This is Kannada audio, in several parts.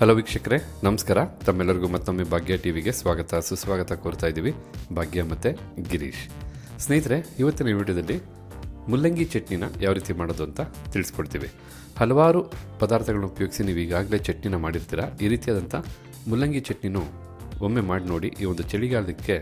ಹಲೋ ವೀಕ್ಷಕರೇ, ನಮಸ್ಕಾರ. ತಮ್ಮೆಲ್ಲರಿಗೂ ಮತ್ತೊಮ್ಮೆ ಭಾಗ್ಯ ಟಿವಿಗೆ ಸ್ವಾಗತ. ಸುಸ್ವಾಗತ ಕೋರ್ತಾ ಇದ್ದೀವಿ. ಭಾಗ್ಯ ಮತ್ತು ಗಿರೀಶ್. ಸ್ನೇಹಿತರೆ, ಇವತ್ತಿನ ವಿಡಿಯೋದಲ್ಲಿ ಮುಲ್ಲಂಗಿ ಚಟ್ನಿನ ಯಾವ ರೀತಿ ಮಾಡೋದು ಅಂತ ತಿಳಿಸ್ಕೊಡ್ತೀವಿ. ಹಲವಾರು ಪದಾರ್ಥಗಳನ್ನು ಉಪಯೋಗಿಸಿ ನೀವು ಈಗಾಗಲೇ ಚಟ್ನಿನ ಮಾಡಿರ್ತೀರ? ಈ ರೀತಿಯಾದಂಥ ಮುಲ್ಲಂಗಿ ಚಟ್ನಿನೂ ಒಮ್ಮೆ ಮಾಡಿ ನೋಡಿ, ಈ ಒಂದು ಚಳಿಗಾಲಕ್ಕೆ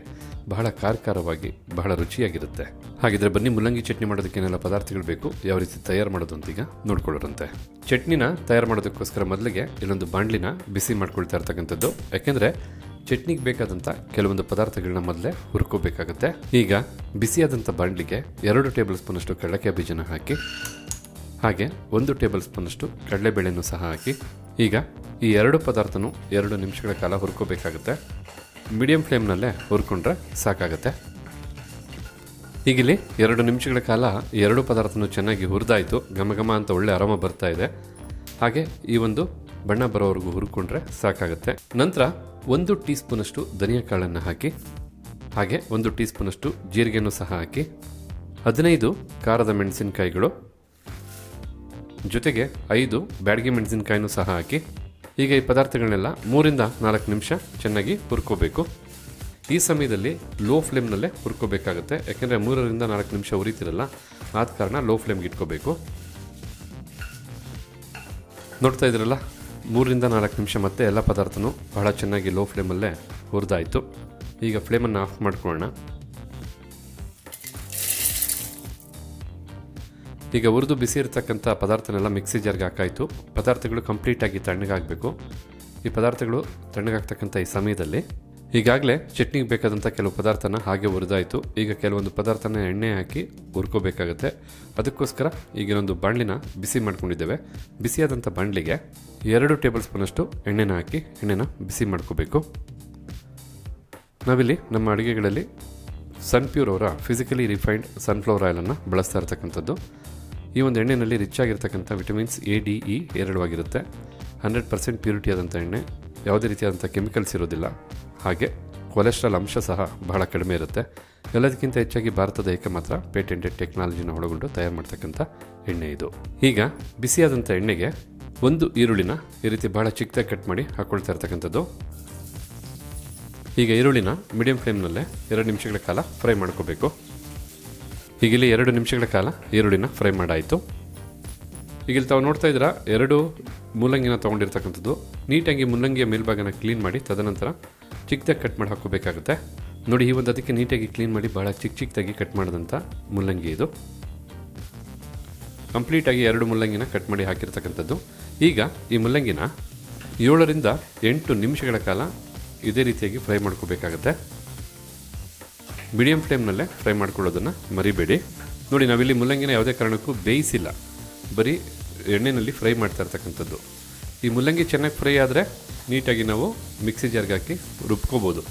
ಬಹಳ ಕಾರ್ಕಾರವಾಗಿ, ಬಹಳ ರುಚಿಯಾಗಿರುತ್ತೆ. ಹಾಗಿದ್ರೆ ಬನ್ನಿ, ಮುಲ್ಲಂಗಿ ಚಟ್ನಿ ಮಾಡೋದಕ್ಕೆ ಏನೆಲ್ಲ ಪದಾರ್ಥಗಳು ಬೇಕು, ಯಾವ ರೀತಿ ತಯಾರು ಮಾಡೋದು ಅಂತ ಈಗ ನೋಡ್ಕೊಳ್ಳೋರಂತೆ. ಚಟ್ನಿನ ತಯಾರು ಮಾಡೋದಕ್ಕೋಸ್ಕರ ಮೊದಲಿಗೆ ಇಲ್ಲೊಂದು ಬಾಂಡ್ಲಿನ ಬಿಸಿ ಮಾಡ್ಕೊಳ್ತಾ ಇರ್ತಕ್ಕಂಥದ್ದು. ಯಾಕೆಂದರೆ ಚಟ್ನಿಗೆ ಬೇಕಾದಂಥ ಕೆಲವೊಂದು ಪದಾರ್ಥಗಳನ್ನ ಮೊದಲೇ ಹುರ್ಕೋಬೇಕಾಗುತ್ತೆ. ಈಗ ಬಿಸಿಯಾದಂಥ ಬಾಂಡ್ಲಿಗೆ ಎರಡು ಟೇಬಲ್ ಸ್ಪೂನಷ್ಟು ಕಡಲೆಕಾಯಿ ಬೀಜನ ಹಾಕಿ, ಹಾಗೆ ಒಂದು ಟೇಬಲ್ ಸ್ಪೂನಷ್ಟು ಕಡಲೆಬೇಳೆನೂ ಸಹ ಹಾಕಿ, ಈಗ ಈ ಎರಡು ಪದಾರ್ಥನೂ ಎರಡು ನಿಮಿಷಗಳ ಕಾಲ ಹುರ್ಕೋಬೇಕಾಗುತ್ತೆ. ಮೀಡಿಯಂ ಫ್ಲೇಮ್ನಲ್ಲೇ ಹುರ್ಕೊಂಡ್ರೆ ಸಾಕಾಗುತ್ತೆ. ಈಗಿಲ್ಲಿ ಎರಡು ನಿಮಿಷಗಳ ಕಾಲ ಎರಡು ಪದಾರ್ಥನೂ ಚೆನ್ನಾಗಿ ಹುರಿದಾಯಿತು. ಘಮ ಘಮ ಅಂತ ಒಳ್ಳೆ ಆರಾಮ ಬರ್ತಾ ಇದೆ. ಹಾಗೆ ಈ ಒಂದು ಬಣ್ಣ ಬರೋವರೆಗೂ ಹುರ್ಕೊಂಡ್ರೆ ಸಾಕಾಗುತ್ತೆ. ನಂತರ ಒಂದು ಟೀ ಸ್ಪೂನಷ್ಟು ಧನಿಯಾ ಕಾಳನ್ನು ಹಾಕಿ, ಹಾಗೆ ಒಂದು ಟೀ ಸ್ಪೂನಷ್ಟು ಜೀರಿಗೆನೂ ಸಹ ಹಾಕಿ, ಹದಿನೈದು ಖಾರದ ಮೆಣಸಿನಕಾಯಿಗಳು, ಜೊತೆಗೆ ಐದು ಬ್ಯಾಡಗಿ ಮೆಣಸಿನಕಾಯಿನೂ ಸಹ ಹಾಕಿ ಈಗ ಈ ಪದಾರ್ಥಗಳನ್ನೆಲ್ಲ ಮೂರಿಂದ ನಾಲ್ಕು ನಿಮಿಷ ಚೆನ್ನಾಗಿ ಹುರ್ಕೋಬೇಕು. ಈ ಸಮಯದಲ್ಲಿ ಲೋ ಫ್ಲೇಮ್ನಲ್ಲೇ ಹುರ್ಕೋಬೇಕಾಗುತ್ತೆ. ಯಾಕೆಂದರೆ ಮೂರರಿಂದ ನಾಲ್ಕು ನಿಮಿಷ ಉರಿತಿರಲ್ಲ, ಆದ ಕಾರಣ ಲೋ ಫ್ಲೇಮ್ಗೆ ಇಟ್ಕೋಬೇಕು. ನೋಡ್ತಾ ಇದ್ರಲ್ಲ ಮೂರರಿಂದ ನಾಲ್ಕು ನಿಮಿಷ ಮತ್ತೆ ಎಲ್ಲ ಪದಾರ್ಥನೂ ಬಹಳ ಚೆನ್ನಾಗಿ ಲೋ ಫ್ಲೇಮಲ್ಲೇ ಹುರಿದಾಯಿತು. ಈಗ ಫ್ಲೇಮನ್ನು ಆಫ್ ಮಾಡ್ಕೊಳ್ಳೋಣ. ಈಗ ಹುರಿದು ಬಿಸಿ ಇರತಕ್ಕಂಥ ಪದಾರ್ಥನೆಲ್ಲ ಮಿಕ್ಸಿ ಜಾರ್ಗೆ ಹಾಕಾಯಿತು. ಪದಾರ್ಥಗಳು ಕಂಪ್ಲೀಟಾಗಿ ತಣ್ಣಗಾಗಬೇಕು. ಈ ಪದಾರ್ಥಗಳು ತಣ್ಣಗಾಗ್ತಕ್ಕಂಥ ಈ ಸಮಯದಲ್ಲಿ ಈಗಾಗಲೇ ಚಟ್ನಿಗೆ ಬೇಕಾದಂಥ ಕೆಲವು ಪದಾರ್ಥನ ಹಾಗೆ ಹುರಿದಾಯಿತು. ಈಗ ಕೆಲವೊಂದು ಪದಾರ್ಥನ ಎಣ್ಣೆ ಹಾಕಿ ಹುರ್ಕೋಬೇಕಾಗತ್ತೆ. ಅದಕ್ಕೋಸ್ಕರ ಈಗಿನೊಂದು ಬಾಣಲಿನ ಬಿಸಿ ಮಾಡ್ಕೊಂಡಿದ್ದೇವೆ. ಬಿಸಿಯಾದಂಥ ಬಾಣ್ಲಿಗೆ ಎರಡು ಟೇಬಲ್ ಸ್ಪೂನಷ್ಟು ಎಣ್ಣೆನ ಹಾಕಿ ಎಣ್ಣೆನ ಬಿಸಿ ಮಾಡ್ಕೋಬೇಕು. ನಾವಿಲ್ಲಿ ನಮ್ಮ ಅಡುಗೆಗಳಲ್ಲಿ ಸನ್ಪ್ಯೂರ್ ಅವರ ಫಿಸಿಕಲಿ ರಿಫೈನ್ಡ್ ಸನ್ಫ್ಲವರ್ ಆಯಿಲನ್ನು ಬಳಸ್ತಾ ಇರ್ತಕ್ಕಂಥದ್ದು. ಈ ಒಂದು ಎಣ್ಣೆಯಲ್ಲಿ ರಿಚ್ ಆಗಿರ್ತಕ್ಕಂಥ ವಿಟಮಿನ್ಸ್ ಎ ಡಿ ಇ ಎರಡವಾಗಿರುತ್ತೆ ಹಂಡ್ರೆಡ್ ಪರ್ಸೆಂಟ್ ಪ್ಯೂರಿಟಿ ಆದಂಥ ಎಣ್ಣೆ. ಯಾವುದೇ ರೀತಿಯಾದಂಥ ಕೆಮಿಕಲ್ಸ್ ಇರೋದಿಲ್ಲ. ಹಾಗೆ ಕೊಲೆಸ್ಟ್ರಾಲ್ ಅಂಶ ಸಹ ಬಹಳ ಕಡಿಮೆ ಇರುತ್ತೆ. ಎಲ್ಲದಕ್ಕಿಂತ ಹೆಚ್ಚಾಗಿ ಭಾರತದ ಏಕಮಾತ್ರ ಪೇಟೆಂಟೆಡ್ ಟೆಕ್ನಾಲಜಿನ ಒಳಗೊಂಡು ತಯಾರು ಮಾಡ್ತಕ್ಕಂಥ ಎಣ್ಣೆ ಇದು. ಈಗ ಬಿಸಿಯಾದಂಥ ಎಣ್ಣೆಗೆ ಒಂದು ಈರುಳ್ಳಿನ ಈ ರೀತಿ ಬಹಳ ಚಿಕ್ಕದಾಗಿ ಕಟ್ ಮಾಡಿ ಹಾಕ್ಕೊಳ್ತಾ ಇರ್ತಕ್ಕಂಥದ್ದು. ಈಗ ಈರುಳ್ಳಿನ ಮೀಡಿಯಂ ಫ್ಲೇಮ್ನಲ್ಲೇ ಎರಡು ನಿಮಿಷಗಳ ಕಾಲ ಫ್ರೈ ಮಾಡ್ಕೋಬೇಕು. ಈಗ ಇಲ್ಲಿ ಎರಡು ನಿಮಿಷಗಳ ಕಾಲ ಈರುಳ್ಳಿನ ಫ್ರೈ ಮಾಡಾಯಿತು. ಈಗ ಇಲ್ಲಿ ತಾವು ನೋಡ್ತಾ ಇದ್ದೀರಾ, ಎರಡು ಮೂಲಂಗಿನ ತೊಗೊಂಡಿರ್ತಕ್ಕಂಥದ್ದು. ನೀಟಾಗಿ ಮೂಲಂಗಿಯ ಮೇಲ್ಭಾಗನ ಕ್ಲೀನ್ ಮಾಡಿ, ತದನಂತರ ಚಿಕ್ಕದಾಗಿ ಕಟ್ ಮಾಡಿ ಹಾಕೋಬೇಕಾಗುತ್ತೆ ನೋಡಿ, ಈ ಒಂದು ಅದಕ್ಕೆ ನೀಟಾಗಿ ಕ್ಲೀನ್ ಮಾಡಿ ಭಾಳ ಚಿಕ್ಕ ಚಿಕ್ಕದಾಗಿ ಕಟ್ ಮಾಡಿದಂಥ ಮುಲ್ಲಂಗಿ ಇದು. ಕಂಪ್ಲೀಟಾಗಿ ಎರಡು ಮುಲ್ಲಂಗಿನ ಕಟ್ ಮಾಡಿ ಹಾಕಿರ್ತಕ್ಕಂಥದ್ದು. ಈಗ ಈ ಮುಲ್ಲಂಗಿನ ಏಳರಿಂದ ಎಂಟು ನಿಮಿಷಗಳ ಕಾಲ ಇದೇ ರೀತಿಯಾಗಿ ಫ್ರೈ ಮಾಡ್ಕೋಬೇಕಾಗತ್ತೆ. ಮೀಡಿಯಂ ಫ್ಲೇಮ್ನಲ್ಲೇ ಫ್ರೈ ಮಾಡ್ಕೊಳ್ಳೋದನ್ನು ಮರಿಬೇಡಿ. ನೋಡಿ, ನಾವಿಲ್ಲಿ ಮುಲ್ಲಂಗಿನ ಯಾವುದೇ ಕಾರಣಕ್ಕೂ ಬೇಯಿಸಿಲ್ಲ. ಬರೀ ಎಣ್ಣೆಯಲ್ಲಿ ಫ್ರೈ ಮಾಡ್ತಾ ಇರ್ತಕ್ಕಂಥದ್ದು. ಈ ಮುಲ್ಲಂಗಿ ಚೆನ್ನಾಗಿ ಫ್ರೈ ಆದರೆ ನೀಟಾಗಿ ನಾವು ಮಿಕ್ಸಿ ಜಾರ್ಗೆ ಹಾಕಿ ರುಬ್ಕೋಬೋದು.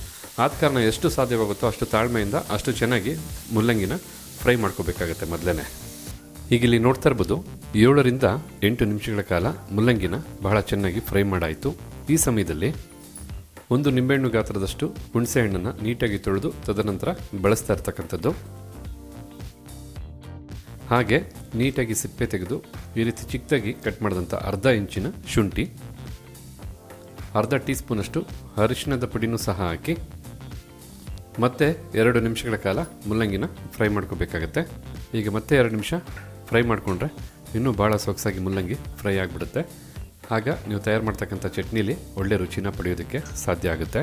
ಆದ ಕಾರಣ ಎಷ್ಟು ಸಾಧ್ಯವಾಗುತ್ತೋ ಅಷ್ಟು ತಾಳ್ಮೆಯಿಂದ ಅಷ್ಟು ಚೆನ್ನಾಗಿ ಮುಲ್ಲಂಗಿನ ಫ್ರೈ ಮಾಡ್ಕೋಬೇಕಾಗತ್ತೆ ಮೊದಲೇ ಈಗ ಇಲ್ಲಿ ನೋಡ್ತಾ ಇರ್ಬೋದು, ಏಳರಿಂದ ಎಂಟು ನಿಮಿಷಗಳ ಕಾಲ ಮುಲ್ಲಂಗಿನ ಬಹಳ ಚೆನ್ನಾಗಿ ಫ್ರೈ ಮಾಡಾಯಿತು. ಈ ಸಮಯದಲ್ಲಿ ಒಂದು ನಿಂಬೆಹಣ್ಣು ಗಾತ್ರದಷ್ಟು ಹುಣಸೆಹಣ್ಣನ್ನು ನೀಟಾಗಿ ತೊಳೆದು ತದನಂತರ ಬಳಸ್ತಾ ಇರ್ತಕ್ಕಂಥದ್ದು. ಹಾಗೆ ನೀಟಾಗಿ ಸಿಪ್ಪೆ ತೆಗೆದು ಈ ರೀತಿ ಚಿಕ್ಕದಾಗಿ ಕಟ್ ಮಾಡಿದಂಥ ಅರ್ಧ ಇಂಚಿನ ಶುಂಠಿ, ಅರ್ಧ ಟೀ ಸ್ಪೂನಷ್ಟು ಅರಿಶಿಣದ ಪುಡಿನೂ ಸಹ ಹಾಕಿ, ಮತ್ತೆ ಎರಡು ನಿಮಿಷಗಳ ಕಾಲ ಮುಲ್ಲಂಗಿನ ಫ್ರೈ ಮಾಡ್ಕೋಬೇಕಾಗತ್ತೆ. ಈಗ ಮತ್ತೆ ಎರಡು ನಿಮಿಷ ಫ್ರೈ ಮಾಡಿಕೊಂಡ್ರೆ ಇನ್ನೂ ಭಾಳ ಸೊಗಸಾಗಿ ಮುಲ್ಲಂಗಿ ಫ್ರೈ ಆಗಿಬಿಡುತ್ತೆ. ಆಗ ನೀವು ತಯಾರು ಮಾಡ್ತಕ್ಕಂಥ ಚಟ್ನಿಲಿ ಒಳ್ಳೆ ರುಚಿನ ಪಡೆಯೋದಕ್ಕೆ ಸಾಧ್ಯ ಆಗುತ್ತೆ.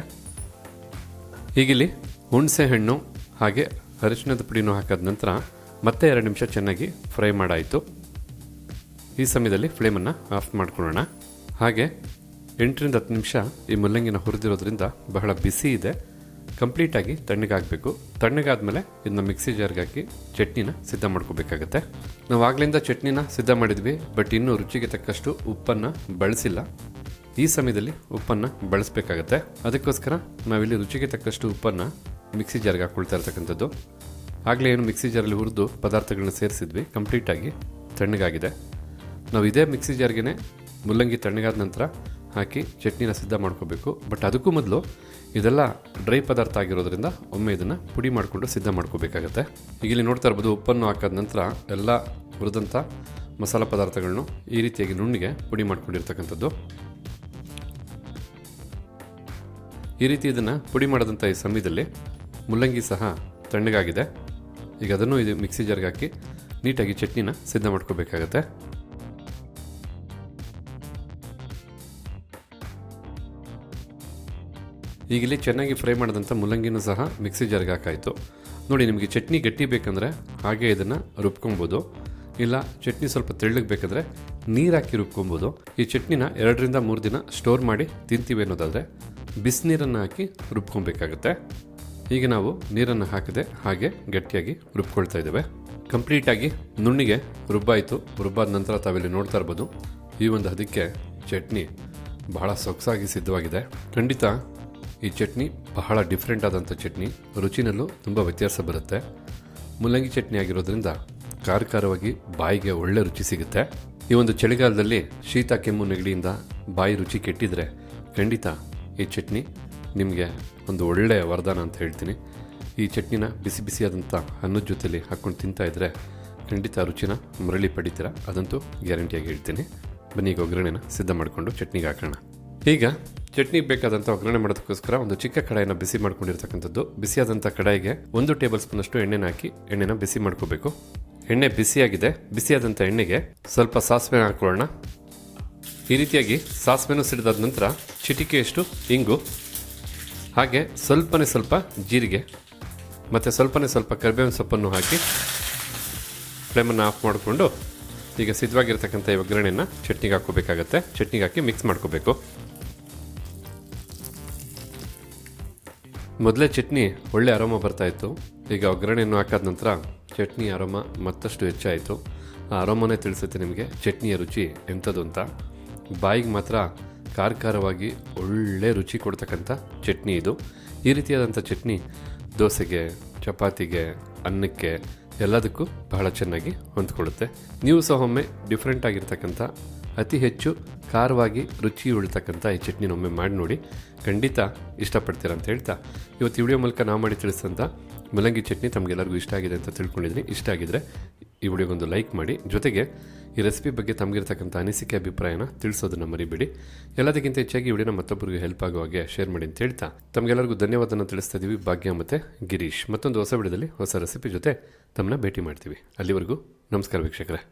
ಈಗಿಲ್ಲಿ ಹುಣಸೆ ಹಣ್ಣು ಹಾಗೆ ಅರಿಶಿಣದ ಪುಡಿನೂ ಹಾಕಿದ ನಂತರ ಮತ್ತೆ ಎರಡು ನಿಮಿಷ ಚೆನ್ನಾಗಿ ಫ್ರೈ ಮಾಡಾಯಿತು. ಈ ಸಮಯದಲ್ಲಿ ಫ್ಲೇಮನ್ನು ಆಫ್ ಮಾಡ್ಕೊಳ್ಳೋಣ. ಹಾಗೆ ಎಂಟರಿಂದ ಹತ್ತು ನಿಮಿಷ ಈ ಮುಲ್ಲಂಗಿನ ಹುರಿದಿರೋದ್ರಿಂದ ಬಹಳ ಬಿಸಿ ಇದೆ. ಕಂಪ್ಲೀಟಾಗಿ ತಣ್ಣಗಾಗಬೇಕು. ತಣ್ಣಗಾದಮೇಲೆ ಇದನ್ನ ಮಿಕ್ಸಿ ಜಾರ್ಗೆ ಹಾಕಿ ಚಟ್ನಿನ ಸಿದ್ಧ ಮಾಡ್ಕೋಬೇಕಾಗತ್ತೆ. ನಾವು ಆಗ್ಲಿಂದ ಚಟ್ನಿನ ಸಿದ್ಧ ಮಾಡಿದ್ವಿ, ಬಟ್ ಇನ್ನೂ ರುಚಿಗೆ ತಕ್ಕಷ್ಟು ಉಪ್ಪನ್ನು ಬಳಸಿಲ್ಲ. ಈ ಸಮಯದಲ್ಲಿ ಉಪ್ಪನ್ನು ಬಳಸಬೇಕಾಗತ್ತೆ. ಅದಕ್ಕೋಸ್ಕರ ನಾವಿಲ್ಲಿ ರುಚಿಗೆ ತಕ್ಕಷ್ಟು ಉಪ್ಪನ್ನು ಮಿಕ್ಸಿ ಜಾರ್ಗೆ ಹಾಕ್ಕೊಳ್ತಾ ಇರ್ತಕ್ಕಂಥದ್ದು. ಆಗಲೇ ಏನು ಮಿಕ್ಸಿ ಜಾರಲ್ಲಿ ಹುರಿದು ಪದಾರ್ಥಗಳನ್ನ ಸೇರಿಸಿದ್ವಿ, ಕಂಪ್ಲೀಟಾಗಿ ತಣ್ಣಗಾಗಿದೆ. ನಾವು ಇದೇ ಮಿಕ್ಸಿ ಜಾರ್ಗೆ ಮುಲ್ಲಂಗಿ ತಣ್ಣಗಾದ ನಂತರ ಹಾಕಿ ಚಟ್ನಿನ ಸಿದ್ಧ ಮಾಡ್ಕೋಬೇಕು. ಬಟ್ ಅದಕ್ಕೂ ಮೊದಲು ಇದೆಲ್ಲ ಡ್ರೈ ಪದಾರ್ಥ ಆಗಿರೋದ್ರಿಂದ ಒಮ್ಮೆ ಇದನ್ನು ಪುಡಿ ಮಾಡಿಕೊಂಡು ಸಿದ್ಧ ಮಾಡ್ಕೋಬೇಕಾಗತ್ತೆ. ಈಗ ಇಲ್ಲಿ ನೋಡ್ತಾ ಇರ್ಬೋದು ಉಪ್ಪನ್ನು ಹಾಕಾದ ನಂತರ ಎಲ್ಲ ಹುರಿದಂಥ ಮಸಾಲ ಪದಾರ್ಥಗಳನ್ನು ಈ ರೀತಿಯಾಗಿ ನುಣ್ಣಿಗೆ ಪುಡಿ ಮಾಡ್ಕೊಂಡಿರ್ತಕ್ಕಂಥದ್ದು. ಈ ರೀತಿ ಇದನ್ನು ಪುಡಿ ಮಾಡಿದಂಥ ಈ ಸಮಯದಲ್ಲಿ ಮುಲ್ಲಂಗಿ ಸಹ ತಣ್ಣಗಾಗಿದೆ. ಈಗ ಅದನ್ನು ಇದು ಮಿಕ್ಸಿ ಜಾರ್ಗೆ ಹಾಕಿ ನೀಟಾಗಿ ಚಟ್ನಿನ ಸಿದ್ಧ ಮಾಡ್ಕೋಬೇಕಾಗತ್ತೆ. ಈಗ ಚೆನ್ನಾಗಿ ಫ್ರೈ ಮಾಡಿದಂಥ ಮುಲ್ಲಂಗಿನೂ ಸಹ ಮಿಕ್ಸಿ ಜಾರ್ಗೆ ಹಾಕಾಯಿತು. ನೋಡಿ, ನಿಮಗೆ ಚಟ್ನಿ ಗಟ್ಟಿ ಬೇಕಂದರೆ ಹಾಗೆ ಇದನ್ನು ರುಬ್ಕೊಬೋದು. ಇಲ್ಲ, ಚಟ್ನಿ ಸ್ವಲ್ಪ ತೆಳ್ಳಗೆ ಬೇಕಂದರೆ ನೀರು ಹಾಕಿ ರುಬ್ಕೊಬೋದು. ಈ ಚಟ್ನಿನ ಎರಡರಿಂದ ಮೂರು ದಿನ ಸ್ಟೋರ್ ಮಾಡಿ ತಿಂತೀವಿ ಅನ್ನೋದಾದರೆ ಬಿಸಿನೀರನ್ನು ಹಾಕಿ ರುಬ್ಕೊಬೇಕಾಗುತ್ತೆ. ಈಗ ನಾವು ನೀರನ್ನು ಹಾಕದೆ ಹಾಗೆ ಗಟ್ಟಿಯಾಗಿ ರುಬ್ಕೊಳ್ತಾ ಇದ್ದೇವೆ. ಕಂಪ್ಲೀಟಾಗಿ ನುಣ್ಣಿಗೆ ರುಬ್ಬಾಯಿತು. ರುಬ್ಬಾದ ನಂತರ ತಾವಿಲ್ಲಿ ನೋಡ್ತಾ ಇರ್ಬೋದು, ಈ ಒಂದು ಹದಕ್ಕೆ ಚಟ್ನಿ ಬಹಳ ಸೊಗಸಾಗಿ ಸಿದ್ಧವಾಗಿದೆ. ಖಂಡಿತ ಈ ಚಟ್ನಿ ಬಹಳ ಡಿಫ್ರೆಂಟ್ ಆದಂಥ ಚಟ್ನಿ. ರುಚಿನಲ್ಲೂ ತುಂಬ ವ್ಯತ್ಯಾಸ ಬರುತ್ತೆ. ಮೂಲಂಗಿ ಚಟ್ನಿ ಆಗಿರೋದ್ರಿಂದ ಖಾರ ಖಾರವಾಗಿ ಬಾಯಿಗೆ ಒಳ್ಳೆ ರುಚಿ ಸಿಗುತ್ತೆ. ಈ ಒಂದು ಚಳಿಗಾಲದಲ್ಲಿ ಶೀತ ಕೆಮ್ಮು ನೆಗಡಿಯಿಂದ ಬಾಯಿ ರುಚಿ ಕೆಟ್ಟಿದ್ರೆ ಖಂಡಿತ ಈ ಚಟ್ನಿ ನಿಮಗೆ ಒಂದು ಒಳ್ಳೆಯ ವರದಾನ ಅಂತ ಹೇಳ್ತೀನಿ. ಈ ಚಟ್ನಿನ ಬಿಸಿ ಬಿಸಿಯಾದಂಥ ಅನ್ನದ ಜೊತೆಲಿ ಹಾಕ್ಕೊಂಡು ತಿಂತಾ ಇದ್ದರೆ ಖಂಡಿತ ರುಚಿನ ಮರಳಿ ಪಡಿತೀರ ಅದಂತೂ ಗ್ಯಾರಂಟಿಯಾಗಿ ಹೇಳ್ತೀನಿ. ಬನ್ನಿ ಈಗ ಒಗ್ಗರಣೆನ ಸಿದ್ಧ ಮಾಡಿಕೊಂಡು ಚಟ್ನಿಗೆ ಹಾಕೋಣ. ಈಗ ಚಟ್ನಿಗೆ ಬೇಕಾದಂಥ ಒಗ್ಗರಣೆ ಮಾಡೋದಕ್ಕೋಸ್ಕರ ಒಂದು ಚಿಕ್ಕ ಕಡಾಯಿನ ಬಿಸಿ ಮಾಡ್ಕೊಂಡಿರ್ತಕ್ಕಂಥದ್ದು. ಬಿಸಿಯಾದಂಥ ಕಡಾಯಿಗೆ ಒಂದು ಟೇಬಲ್ ಸ್ಪೂನಷ್ಟು ಎಣ್ಣೆನ ಹಾಕಿ ಎಣ್ಣೆನ ಬಿಸಿ ಮಾಡ್ಕೋಬೇಕು. ಎಣ್ಣೆ ಬಿಸಿಯಾಗಿದೆ. ಬಿಸಿಯಾದಂಥ ಎಣ್ಣೆಗೆ ಸ್ವಲ್ಪ ಸಾಸಿವೆ ಹಾಕೊಳ್ಳೋಣ. ಈ ರೀತಿಯಾಗಿ ಸಾಸಿವೆನೂ ಸಿಡಿದಾದ ನಂತರ ಚಿಟಿಕೆಯಷ್ಟು ಇಂಗು, ಹಾಗೆ ಸ್ವಲ್ಪನೇ ಸ್ವಲ್ಪ ಜೀರಿಗೆ, ಮತ್ತು ಸ್ವಲ್ಪನೇ ಸ್ವಲ್ಪ ಕರಿಬೇವಿನ ಸೊಪ್ಪನ್ನು ಹಾಕಿ ಫ್ಲೇಮನ್ನು ಆಫ್ ಮಾಡಿಕೊಂಡು ಈಗ ಸಿದ್ಧವಾಗಿರ್ತಕ್ಕಂಥ ಈ ಒಗ್ಗರಣೆಯನ್ನು ಚಟ್ನಿಗೆ ಹಾಕೋಬೇಕಾಗತ್ತೆ ಚಟ್ನಿಗೆ ಹಾಕಿ ಮಿಕ್ಸ್ ಮಾಡ್ಕೋಬೇಕು. ಮೊದಲೇ ಚಟ್ನಿ ಒಳ್ಳೆ ಅರೋಮ ಬರ್ತಾ ಇತ್ತು. ಈಗ ಒಗ್ಗರಣೆಯನ್ನು ಹಾಕಾದ ನಂತರ ಚಟ್ನಿ ಅರೋಮ ಮತ್ತಷ್ಟು ಹೆಚ್ಚಾಯಿತು. ಆ ಅರೋಮನೇ ತಿಳಿಸುತ್ತೆ ನಿಮಗೆ ಚಟ್ನಿಯ ರುಚಿ ಎಂಥದ್ದು ಅಂತ. ಬಾಯಿಗೆ ಮಾತ್ರ ಕಾರ್ಕಾರವಾಗಿ ಒಳ್ಳೆ ರುಚಿ ಕೊಡ್ತಕ್ಕಂಥ ಚಟ್ನಿ ಇದು. ಈ ರೀತಿಯಾದಂಥ ಚಟ್ನಿ ದೋಸೆಗೆ, ಚಪಾತಿಗೆ, ಅನ್ನಕ್ಕೆ ಎಲ್ಲದಕ್ಕೂ ಬಹಳ ಚೆನ್ನಾಗಿ ಹೊಂದ್ಕೊಳ್ಳುತ್ತೆ. ನೀವು ಸಹ ಒಮ್ಮೆ ಡಿಫ್ರೆಂಟ್ ಆಗಿರ್ತಕ್ಕಂಥ ಅತಿ ಹೆಚ್ಚು ಖಾರವಾಗಿ ರುಚಿ ಉಳಿತಕ್ಕಂಥ ಈ ಚಟ್ನಿನ ಒಮ್ಮೆ ಮಾಡಿ ನೋಡಿ. ಖಂಡಿತ ಇಷ್ಟಪಡ್ತೀರ ಅಂತ ಹೇಳ್ತಾ. ಇವತ್ತು ವಿಡಿಯೋ ಮೂಲಕ ನಾ ಮಾಡಿ ತಿಳಿಸಿದಂಥ ಮುಲಂಗಿ ಚಟ್ನಿ ತಮಗೆಲ್ಲರಿಗೂ ಇಷ್ಟ ಆಗಿದೆ ಅಂತ ತಿಳ್ಕೊಂಡಿದ್ದೀನಿ. ಇಷ್ಟ ಆಗಿದ್ರೆ ಈ ವಿಡಿಯೋಗೊಂದು ಲೈಕ್ ಮಾಡಿ. ಜೊತೆಗೆ ಈ ರೆಸಿಪಿ ಬಗ್ಗೆ ತಮಗಿರ್ತಕ್ಕಂಥ ಅನಿಸಿಕೆ, ಅಭಿಪ್ರಾಯನ ತಿಳಿಸೋದನ್ನು ಮರಿಬೇಡಿ. ಎಲ್ಲದಕ್ಕಿಂತ ಹೆಚ್ಚಾಗಿ ವಿಡಿಯೋನ ಮತ್ತೊಬ್ಬರಿಗೆ ಹೆಲ್ಪ್ ಆಗೋ ಹಾಗೆ ಶೇರ್ ಮಾಡಿ ಅಂತ ಹೇಳ್ತಾ. ತಮಗೆಲ್ಲರಿಗೂ ಧನ್ಯವಾದನ ತಿಳಿಸ್ತಾ ಇದ್ದೀವಿ ಭಾಗ್ಯ ಮತ್ತು ಗಿರೀಶ್. ಮತ್ತೊಂದು ಹೊಸ ವಿಡಿಯೋದಲ್ಲಿ ಹೊಸ ರೆಸಿಪಿ ಜೊತೆ ತಮ್ಮನ್ನ ಭೇಟಿ ಮಾಡ್ತೀವಿ. ಅಲ್ಲಿವರೆಗೂ ನಮಸ್ಕಾರ ವೀಕ್ಷಕರೇ.